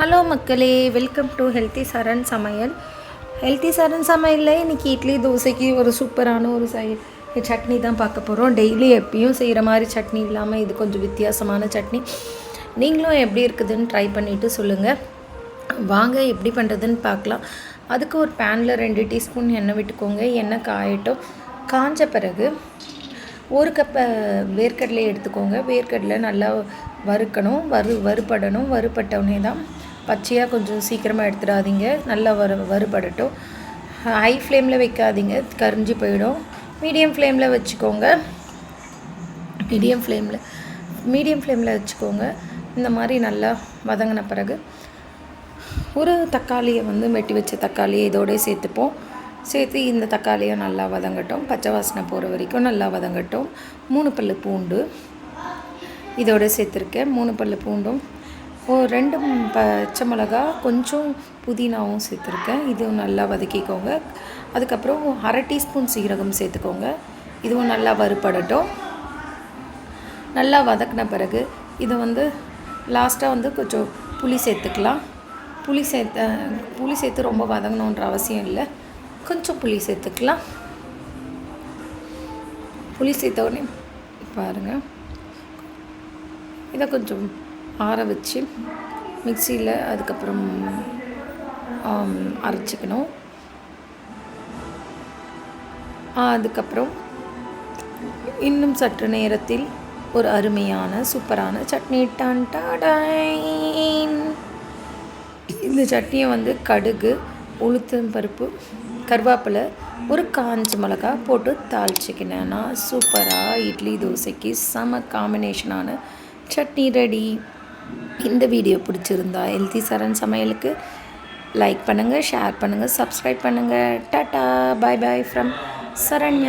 Hello மக்களே welcome to healthy சரண் சமையல். Healthy சரண் சமையலில் இன்றைக்கி இட்லி தோசைக்கு ஒரு சூப்பரான ஒரு சை சட்னி தான் பார்க்க போகிறோம் டெய்லி எப்பயும் செய்கிற மாதிரி சட்னி இல்லாமல் இது கொஞ்சம் வித்தியாசமான சட்னி. நீங்களும் எப்படி இருக்குதுன்னு ட்ரை பண்ணிவிட்டு சொல்லுங்கள் வாங்க எப்படி பண்ணுறதுன்னு பார்க்கலாம். அதுக்கு ஒரு பேனில் ரெண்டு டீஸ்பூன் எண்ணெய் விட்டுக்கோங்க. எண்ணெய் காயட்டும். காஞ்ச பிறகு ஒரு கப்பை வேர்க்கடலை எடுத்துக்கோங்க. வேர்க்கடலை நல்லா வறுக்கணும். வறு வறுபடணும். வறுபட்டவுடனே தான் பச்சையாக கொஞ்சம் சீக்கிரமாக எடுத்துடாதீங்க. நல்லா வறு வறுபடட்டும். ஹை ஃப்ளேமில் வைக்காதீங்க. கரிஞ்சு போயிடும். மீடியம் ஃப்ளேமில் வச்சுக்கோங்க. மீடியம் ஃப்ளேமில் மீடியம் ஃப்ளேமில் வச்சுக்கோங்க. இந்த மாதிரி நல்லா வதங்கின பிறகு ஒரு தக்காளியை வந்து வெட்டி வச்ச தக்காளியை இதோடய சேர்த்துப்போம். சேர்த்து இந்த தக்காளியை நல்லா வதங்கட்டும். பச்சை வாசனை போகிற வரைக்கும் நல்லா வதங்கட்டும். மூணு பல்லு பூண்டு இதோட சேர்த்துருக்கேன். மூணு பல்லு பூண்டும் ஒரு ரெண்டு பச்சை மிளகா கொஞ்சம் புதினாவும் சேர்த்துருக்கேன். இதுவும் நல்லா வதக்கிக்கோங்க. அதுக்கப்புறம் அரை டீஸ்பூன் சீரகம் சேர்த்துக்கோங்க. இதுவும் நல்லா வறுபடட்டும். நல்லா வதக்கின பிறகு இதை வந்து லாஸ்ட்டாக வந்து கொஞ்சம் புளி சேர்த்துக்கலாம். புளி சேர்த்த புளி சேர்த்து ரொம்ப வதங்கணுன்ற அவசியம் இல்லை. கொஞ்சம் புளி சேர்த்துக்கலாம். புளி சேர்த்த உடனே பாருங்கள் இதை கொஞ்சம் ஆற வச்சு மிக்சியில் அதுக்கப்புறம் அரைச்சிக்கணும். அதுக்கப்புறம் இன்னும் சற்று நேரத்தில் ஒரு அருமையான சூப்பரான சட்னி. டான் டாடைன் இந்த சட்னியை வந்து கடுகு உளுத்தம் பருப்பு கருவேப்பிலை ஒரு காஞ்ச மிளகா போட்டு தாளிச்சிக்கினேன்னா சூப்பராக இட்லி தோசைக்கு செம காம்பினேஷனான சட்னி ரெடி. இந்த வீடியோ பிடிச்சிருந்தா ஹெல்த்தி சரண் சமையலுக்கு லைக் பண்ணுங்கள் ஷேர் பண்ணுங்கள் சப்ஸ்கிரைப் பண்ணுங்கள் tata bye bye from Saranya.